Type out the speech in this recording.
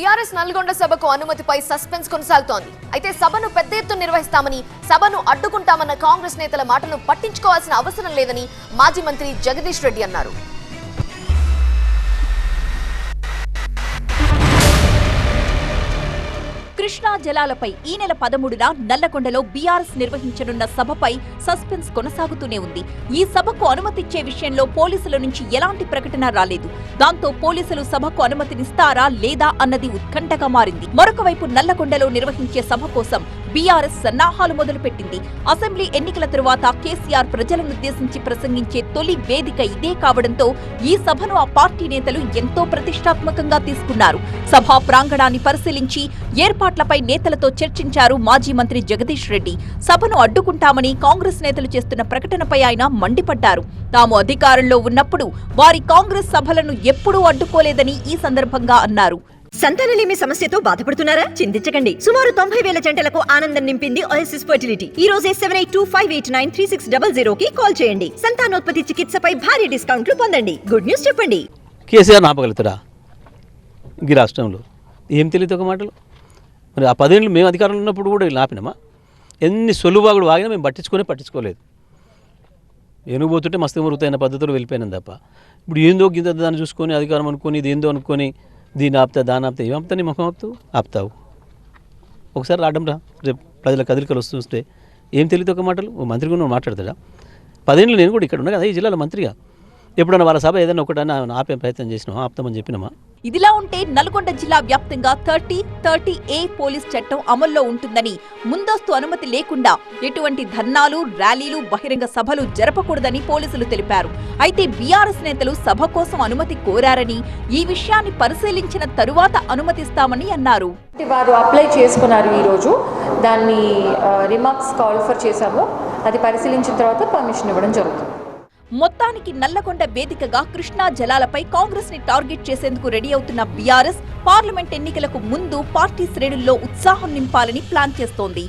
BRS Nalgonda సభకు అనుమతిపై suspense కొనసాగుతోంది. అయితే సభను పెద్ద ఎత్తున నిర్వహిస్తామని సభను అడ్డుకుంటామన్న కాంగ్రెస్ నేతల మాటను పట్టించుకోవాల్సిన అవసరం లేదని మాజీ మంత్రి జగదీష్ రెడ్డి అన్నారు. కృష్ణా జలాలపై ఈ నెల పదమూడున నల్లకొండలో బీఆర్ఎస్ నిర్వహించనున్న సభపై సస్పెన్స్ కొనసాగుతూనే ఉంది. ఈ సభకు అనుమతిచ్చే విషయంలో పోలీసుల నుంచి ఎలాంటి ప్రకటన రాలేదు. దాంతో పోలీసులు సభకు అనుమతినిస్తారా లేదా అన్నది ఉత్కంఠగా మారింది. మరొక వైపు నిర్వహించే సభ కోసం బీఆర్ఎస్ సన్నాహాలు మొదలుపెట్టింది. అసెంబ్లీ ఎన్నికల తరువాత కేసీఆర్ ప్రజలనుద్దేశించి ప్రసంగించే తొలి వేదిక ఇదే కావడంతో ఈ సభను ఆ పార్టీ నేతలు ఎంతో ప్రతిష్టాత్మకంగా తీసుకున్నారు. సభా ప్రాంగణాన్ని పరిశీలించి ఏర్పాట్లపై నేతలతో చర్చించారు మాజీ మంత్రి జగదీష్ రెడ్డి. సభను అడ్డుకుంటామని కాంగ్రెస్ నేతలు చేస్తున్న ప్రకటనపై ఆయన మండిపడ్డారు. తాము అధికారంలో ఉన్నప్పుడు వారి కాంగ్రెస్ సభలను ఎప్పుడూ అడ్డుకోలేదని ఈ సందర్భంగా అన్నారు. సంతానలేమి సమస్యతో బాధపడుతున్నారా? చింతించకండి. సుమారు తొంభై వేల జంటలకు ఆనందం నింపింది ఓఎస్ఎస్ ఫర్టిలిటీ ఈ రోజే seven eight two five eight nine three six double zero కి కాల్ చేయండి. సంతానోత్పత్తి చికిత్సపై భారీ డిస్కౌంట్లు పొందండి. గుడ్ న్యూస్ చెప్పండి. కేసీఆర్ ఆపగలుగుతారా ఈ రాష్ట్రంలో ఏం తెలియదు ఒక మాటలు. మరి ఆ పదేళ్ళు మేము అధికారంలో ఉన్నప్పుడు కూడా వీళ్ళు ఆపినామా? ఎన్ని సొలుబాగుడు వాగినా మేము పట్టించుకునే పట్టించుకోలేదు. ఎనుగుపోతుంటే మస్తు మురుగుతైన పద్ధతిలో వెళ్ళిపోయినాం తప్ప. ఇప్పుడు ఏందో గింత దాన్ని చూసుకొని అధికారం అనుకొని ఇది ఏందో అనుకొని దీన్ని ఆపుతా దాన్ని ఆపుతా ఏం ఆపుతా నీ ముఖం ఆపుతావు ఆపుతావు. ఒకసారి రావడం రా. రేపు ప్రజల కదలికలు వస్తుంటే ఏం తెలియదు ఒక మాటలు? ఓ మంత్రి కూడా మాట్లాడతాడా? పదేళ్ళు నేను కూడా ఇక్కడ ఉన్నా కదా ఈ జిల్లాలో మంత్రిగా. ఎప్పుడన్నా వాళ్ళ సభ ఏదైనా ఒకటన్నా ఆపే ప్రయత్నం చేసినామా ఆపుతామని చెప్పినామా? ఇదిలా ఉంటే నల్గొండ జిల్లా వ్యాప్తంగా థర్టీ థర్టీ ఏ పోలీస్ చట్టం అమల్లో ఉంటుందని ముందస్తు అనుమతి లేకుండా ఎటువంటి ధర్నాలు ర్యాలీలు బహిరంగ సభలు జరపకూడదని పోలీసులు తెలిపారు. అయితే బీఆర్ఎస్ నేతలు సభ కోసం అనుమతి కోరారని ఈ విషయాన్ని పరిశీలించిన తరువాత అనుమతిస్తామని అన్నారు. వారు అప్లై చేసుకున్నారు ఈరోజు. దాన్ని రిమార్క్స్ కాల్ ఫర్ చేశాము. అది పరిశీలించిన తర్వాత పర్మిషన్ ఇవ్వడం జరుగుతుంది. మొత్తానికి నల్లగొండ వేదికగా కృష్ణా జలాలపై కాంగ్రెస్ని టార్గెట్ చేసేందుకు రెడీ అవుతున్న బీఆర్ఎస్ పార్లమెంట్ ఎన్నికలకు ముందు పార్టీ శ్రేణుల్లో ఉత్సాహం నింపాలని ప్లాన్ చేస్తోంది.